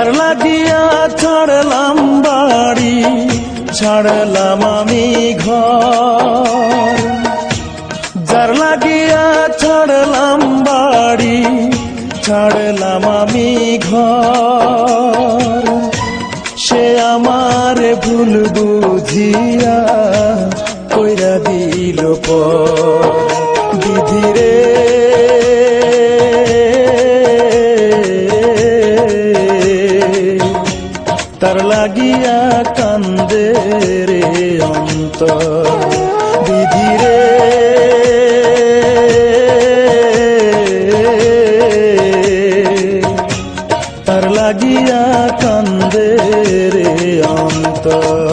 তার লাগিয়া ছাড়লাম বাড়ি, ছাড়লাম আমি ঘর। যার লাগিয়া ছাড়লাম বাড়ি, ছাড়লাম আমি ঘর। সে আমার ভুল বুঝিয়া কইরা দিল পর। তার লাগিয়া কান্দে রে অন্তর। বিধিরে তার লাগিয়া কান্দে রে অন্তর।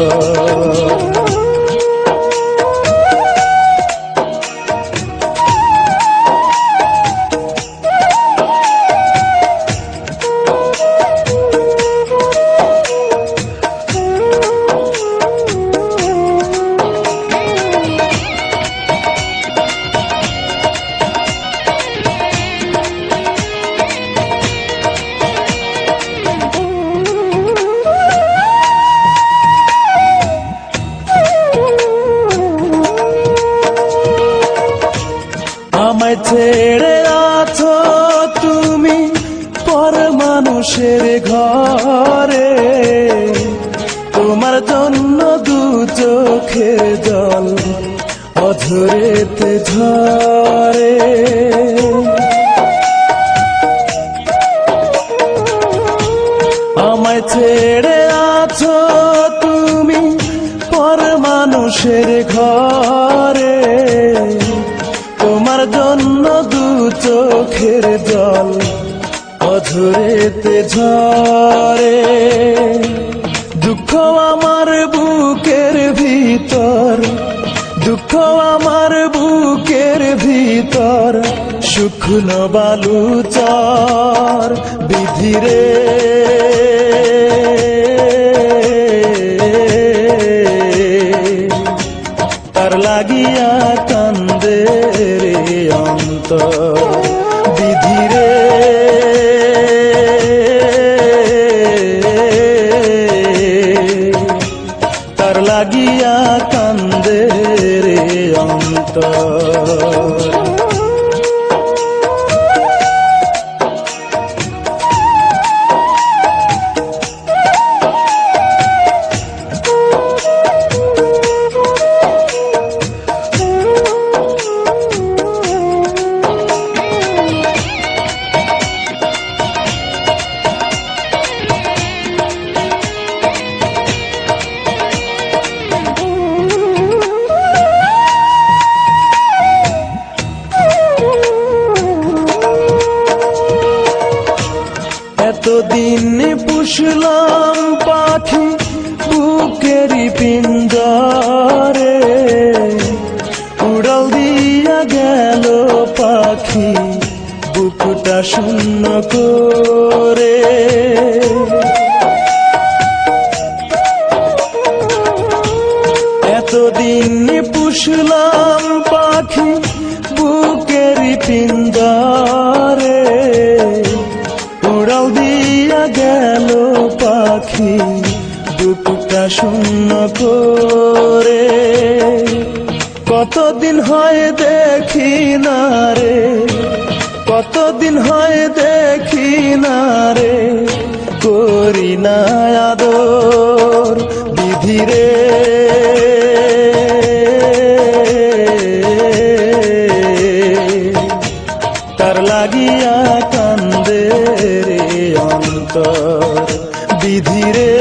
আমায় ছেড়ে আছো তুমি পর মানুষের ঘরে। তোমার জন্য দু চোখের জল অঝরেতে ঝরে। আমায় ছেড়ে আছো তুমি পর মানুষের ঘরে। তোমার জন্য দু চোখের জল অধরেতে ঝরে। দুঃখ আমার বুকের ভিতর, দুঃখ আমার বুকের ভিতর, শুকনো বালু চর বিধিরে লাগিয়া কান্দে রে। বিধিরে তার লাগিয়া কান্দে রে অন্ত এতদিন পুষলাম পাখি বুকেরই পিঞ্জরে। উড়াল দিয়া গেল পাখি বুকটা শূন্য করে। এতদিন পুষলাম পাখি বুকেরই পিঞ্জরে। গেল পাখি বুকটা শূন্য করে। কতদিন হয় দেখি না রে, কতদিন হয় দেখি না রে, করি না আদর বিধিরে তার লাগিয়া কান্দে রে অন্তর বিধিরে